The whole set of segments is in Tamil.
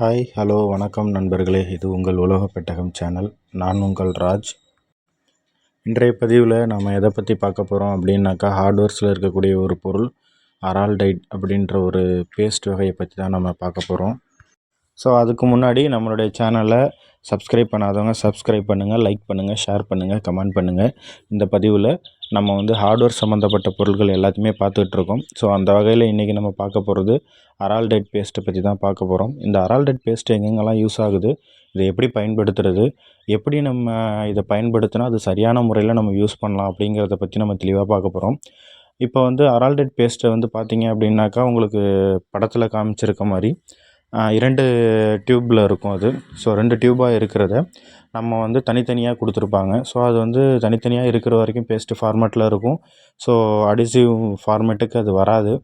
ஹாய் ஹலோ வணக்கம் நண்பர்களே. இது உங்கள் உலக பெட்டகம் சேனல். நான் உங்கள் ராஜ். இன்றைய பதிவில் நம்ம எதை பற்றி பார்க்க போகிறோம் அப்படின்னாக்கா ஹார்ட்வேர்ஸில் இருக்கக்கூடிய ஒரு பொருள் அரால்டைட் அப்படின்ற ஒரு பேஸ்ட் வகையை பற்றி தான் நம்ம பார்க்க போகிறோம் ஸோ அதுக்கு முன்னாடி நம்மளுடைய சேனலை சப்ஸ்கிரைப் பண்ணாதவங்க சப்ஸ்கிரைப் பண்ணுங்கள் லைக் பண்ணுங்கள் ஷேர் பண்ணுங்கள் கமெண்ட் பண்ணுங்கள் இந்த பதிவில் நம்ம வந்து ஹார்ட்வேர் சம்மந்தப்பட்ட பொருட்கள் எல்லாத்தையுமே பார்த்துட்ருக்கோம் ஸோ அந்த வகையில் இன்றைக்கி நம்ம பார்க்க போகிறது அரால்டைட் பேஸ்ட்டை பற்றி தான் பார்க்க போகிறோம் இந்த அரால்டைட் பேஸ்ட் எங்கெங்கெல்லாம் யூஸ் ஆகுது இதை எப்படி பயன்படுத்துறது எப்படி நம்ம இதை பயன்படுத்தினா அது சரியான முறையில் நம்ம யூஸ் பண்ணலாம் அப்படிங்கிறத பற்றி நம்ம தெளிவாக பார்க்க போகிறோம் இப்போ வந்து அரால்டைட் பேஸ்ட்டை வந்து பார்த்தீங்க அப்படின்னாக்கா உங்களுக்கு படத்தில் காமிச்சிருக்க மாதிரி இரண்டு டியூப்பில் இருக்கும் அது. ஸோ ரெண்டு டியூப்பாக இருக்கிறத நம்ம வந்து தனித்தனியாக கொடுத்துருப்பாங்க. ஸோ அது வந்து தனித்தனியாக இருக்கிற வரைக்கும் பேஸ்ட்டு ஃபார்மேட்டில் இருக்கும். ஸோ அடிசிவ் ஃபார்மேட்டுக்கு அது வராது.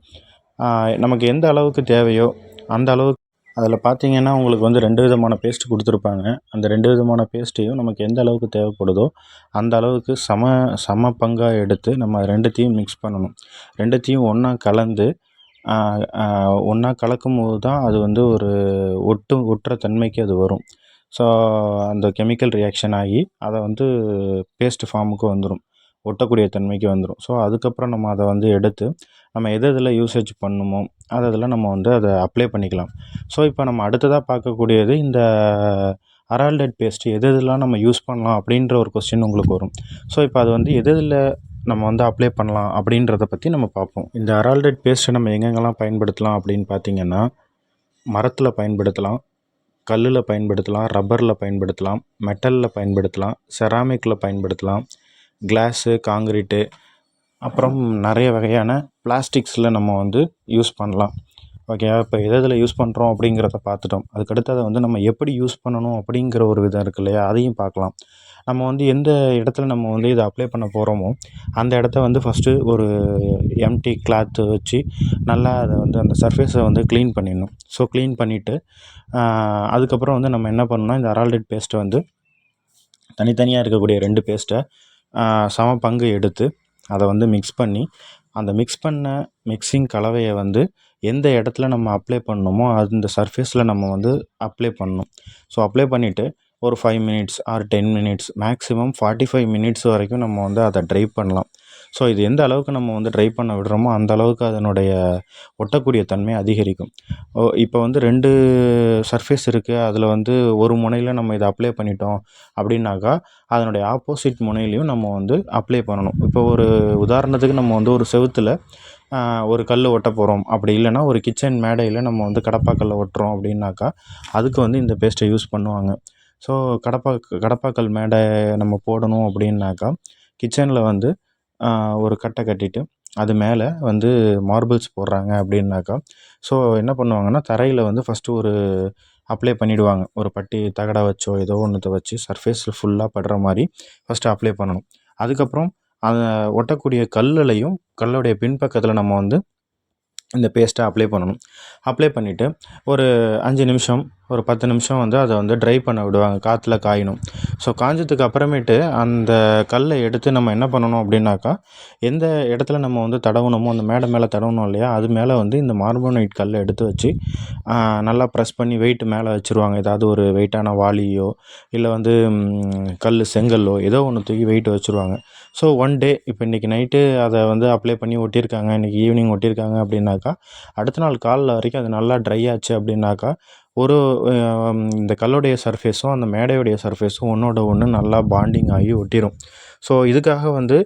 நமக்கு எந்த அளவுக்கு தேவையோ அந்த அளவுக்கு அதில் பார்த்தீங்கன்னா உங்களுக்கு வந்து ரெண்டு விதமான பேஸ்ட் கொடுத்துருப்பாங்க. அந்த ரெண்டு விதமான பேஸ்ட்டையும் நமக்கு எந்த அளவுக்கு தேவைப்படுதோ அந்த அளவுக்கு சம சம பங்காக எடுத்து நம்ம ரெண்டுத்தையும் மிக்ஸ் பண்ணணும். ரெண்டுத்தையும் ஒன்றா கலந்து ஒன்றா கலக்கும்போது தான் அது வந்து ஒரு ஒட்டு ஒட்டுற தன்மைக்கு அது வரும். ஸோ அந்த கெமிக்கல் ரியாக்ஷன் ஆகி அதை வந்து பேஸ்ட் ஃபார்முக்கு வந்துடும் ஒட்டக்கூடிய தன்மைக்கு வந்துடும் ஸோ அதுக்கப்புறம் நம்ம அதை வந்து எடுத்து நம்ம எது எதில் யூசேஜ் பண்ணுமோ அது அதில் நம்ம வந்து அதை அப்ளை பண்ணிக்கலாம். ஸோ இப்போ நம்ம அடுத்ததாக பார்க்கக்கூடியது இந்த அரால்டட் பேஸ்ட் எது எதெல்லாம் நம்ம யூஸ் பண்ணலாம் அப்படின்ற ஒரு கொஸ்டின் உங்களுக்கு வரும். ஸோ இப்போ அது வந்து எது எதில் நம்ம வந்து அப்ளை பண்ணலாம் அப்படின்றத பற்றி நம்ம பார்ப்போம். இந்த அரால்டட் பேஸ்ட்டை நம்ம எங்கெங்கெல்லாம் பயன்படுத்தலாம் அப்படின்னு பார்த்தீங்கன்னா மரத்தில் பயன்படுத்தலாம் கல்லில் பயன்படுத்தலாம் ரப்பரில் பயன்படுத்தலாம் மெட்டலில் பயன்படுத்தலாம் செராமிக்கில் பயன்படுத்தலாம் கிளாஸு காங்கிரீட்டு அப்புறம் நிறைய வகையான பிளாஸ்டிக்ஸில் நம்ம வந்து யூஸ் பண்ணலாம். ஓகே இப்போ எது எதில் யூஸ் பண்ணுறோம் அப்படிங்கிறத பார்த்துட்டோம். அதுக்கடுத்து அதை வந்து நம்ம எப்படி யூஸ் பண்ணணும் அப்படிங்கிற ஒரு விதம் இருக்கு இல்லையா? அதையும் பார்க்கலாம். நம்ம வந்து எந்த இடத்துல நம்ம வந்து இதை அப்ளை பண்ண போகிறோமோ அந்த இடத்த வந்து ஃபஸ்ட்டு ஒரு எம்டி கிளாத்து வச்சு நல்லா அதை வந்து அந்த சர்ஃபேஸை வந்து க்ளீன் பண்ணிடணும். ஸோ க்ளீன் பண்ணிவிட்டு அதுக்கப்புறம் வந்து நம்ம என்ன பண்ணணும்னா இந்த அரால்டட் பேஸ்ட்டை வந்து தனித்தனியாக இருக்கக்கூடிய ரெண்டு பேஸ்ட்டை சம பங்கு எடுத்து அதை வந்து மிக்ஸ் பண்ணி அந்த மிக்ஸ் பண்ண மிக்ஸிங் கலவையை வந்து எந்த இடத்துல நம்ம அப்ளை பண்ணணுமோ அந்த சர்ஃபேஸில் நம்ம வந்து அப்ளை பண்ணணும். ஸோ அப்ளை பண்ணிவிட்டு ஒரு five minutes or ten minutes maximum forty five minutes வரைக்கும் நம்ம வந்து அதை ட்ரை பண்ணலாம். ஸோ இது எந்த அளவுக்கு நம்ம வந்து ட்ரை பண்ண விடுறோமோ அந்த அளவுக்கு அதனுடைய ஒட்டக்கூடிய தன்மை அதிகரிக்கும். ஓ இப்போ வந்து ரெண்டு சர்ஃபேஸ் இருக்குது அதில் வந்து ஒரு முனையில் நம்ம இதை அப்ளை பண்ணிட்டோம் அப்படின்னாக்கா அதனுடைய ஆப்போசிட் முனையிலையும் நம்ம வந்து அப்ளை பண்ணணும். இப்போ ஒரு உதாரணத்துக்கு நம்ம வந்து ஒரு செவுத்தில் ஒரு கல் ஒட்ட போகிறோம் அப்படி இல்லைன்னா ஒரு கிச்சன் மேடையில் நம்ம வந்து கடப்பாக்கல்ல ஒட்டுறோம் அப்படின்னாக்கா அதுக்கு வந்து இந்த பேஸ்ட்டை யூஸ் பண்ணுவாங்க. ஸோ கடப்பா கடப்பாக்கல் மேடை நம்ம போடணும் அப்படின்னாக்கா கிச்சனில் வந்து ஒரு கட்டை கட்டிட்டு அது மேலே வந்து மார்பிள்ஸ் போடுறாங்க அப்படின்னாக்கா ஸோ என்ன பண்ணுவாங்கன்னா தரையில் வந்து ஃபஸ்ட்டு ஒரு அப்ளை பண்ணிவிடுவாங்க ஒரு பட்டி தகடை வச்சோ ஏதோ ஒன்றத்தை வச்சு சர்ஃபேஸில் ஃபுல்லாக படுற மாதிரி ஃபஸ்ட்டு அப்ளை பண்ணணும். அதுக்கப்புறம் அதை ஒட்டக்கூடிய கல்லுலையும் கல்லுடைய பின்பக்கத்தில் நம்ம வந்து இந்த பேஸ்ட்டை அப்ளை பண்ணணும். அப்ளை பண்ணிவிட்டு ஒரு அஞ்சு நிமிஷம் ஒரு பத்து நிமிஷம் வந்து அதை வந்து ட்ரை பண்ண விடுவாங்க காற்றுல காயணும். ஸோ காஞ்சதுக்கு அப்புறமேட்டு அந்த கல்லை எடுத்து நம்ம என்ன பண்ணணும் அப்படின்னாக்கா எந்த இடத்துல நம்ம வந்து தடவணுமோ அந்த மேடை மேலே தடவணும் இல்லையா அது மேலே வந்து இந்த மார்போனைட் கல்லை எடுத்து வச்சு நல்லா ப்ரெஸ் பண்ணி வெயிட் மேலே வச்சுருவாங்க. ஏதாவது ஒரு வெயிட்டான வாளியோ இல்லை வந்து கல் செங்கல்லோ ஏதோ ஒன்று தூக்கி வெயிட் வச்சுருவாங்க. ஸோ ஒன் டே இப்போ இன்றைக்கி நைட்டு அதை வந்து அப்ளை பண்ணி ஒட்டியிருக்காங்க. இன்றைக்கி ஈவினிங் ஒட்டியிருக்காங்க அப்படின்னாக்கா அடுத்த நாள் காலைல வரைக்கும் அது நல்லா ட்ரை ஆச்சு அப்படின்னாக்கா ஒரு இந்த கல்லுடைய சர்ஃபேஸும் அந்த மேடையுடைய சர்ஃபேஸும் ஒன்றோட ஒன்று நல்லா பாண்டிங் ஆகி ஒட்டிடும் ஸோ இதுக்காக வந்து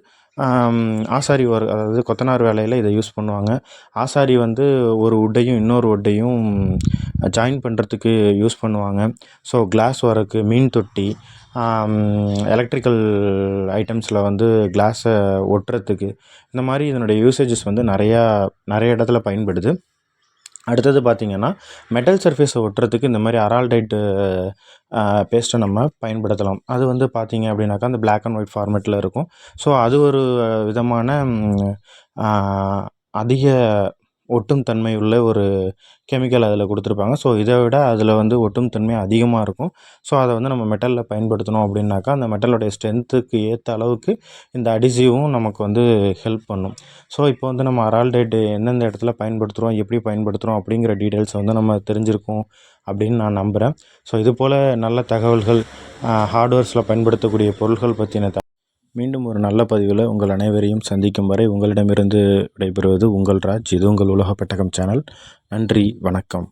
ஆசாரி ஒர்க் அதாவது கொத்தனார் வேலையில் இதை யூஸ் பண்ணுவாங்க. ஆசாரி வந்து ஒரு உட்டையும் இன்னொரு உட்டையும் ஜாயின் பண்ணுறதுக்கு யூஸ் பண்ணுவாங்க. ஸோ கிளாஸ் ஒர்க்கு மீன் தொட்டி எலக்ட்ரிக்கல் ஐட்டம்ஸில் வந்து கிளாஸை ஒட்டுறதுக்கு இந்த மாதிரி இதனுடைய யூசேஜஸ் வந்து நிறையா நிறைய இடத்துல பயன்படுது. அடுத்தது பார்த்திங்கன்னா மெட்டல் சர்ஃபேஸை ஒட்டுறதுக்கு இந்த மாதிரி அரால்டைட்டு பேஸ்ட்டை நம்ம பயன்படுத்தலாம். அது வந்து பார்த்திங்க அப்படின்னாக்கா அந்த பிளாக் அண்ட் ஒயிட் ஃபார்மேட்டில் இருக்கும். ஸோ அது ஒரு விதமான அதிக ஒட்டும் தன்மை உள்ள ஒரு கெமிக்கல் அதில் கொடுத்துருப்பாங்க. ஸோ இதை விட அதில் வந்து ஒட்டும் தன்மை அதிகமாக இருக்கும். ஸோ அதை வந்து நம்ம மெட்டலில் பயன்படுத்தினோம் அப்படின்னாக்கா அந்த மெட்டலோடைய ஸ்ட்ரென்த்துக்கு ஏற்ற அளவுக்கு இந்த அடிசிவும் நமக்கு வந்து ஹெல்ப் பண்ணும். ஸோ இப்போ வந்து நம்ம அரால்டேட் எந்தெந்த இடத்துல பயன்படுத்துகிறோம் எப்படி பயன்படுத்துகிறோம் அப்படிங்கிற டீட்டெயில்ஸ் வந்து நம்ம தெரிஞ்சிருக்கோம் அப்படின்னு நான் நம்புகிறேன் ஸோ இது போல் நல்ல தகவல்கள் ஹார்ட்வேர்ஸில் பயன்படுத்தக்கூடிய பொருட்கள் பற்றின மீண்டும் ஒரு நல்ல பதிவில் உங்கள் அனைவரையும் சந்திக்கும் வரை உங்களிடமிருந்து விடைபெறுவது உங்கள் ராஜ். இது உங்கள் உலக பெட்டகம் சேனல். நன்றி வணக்கம்.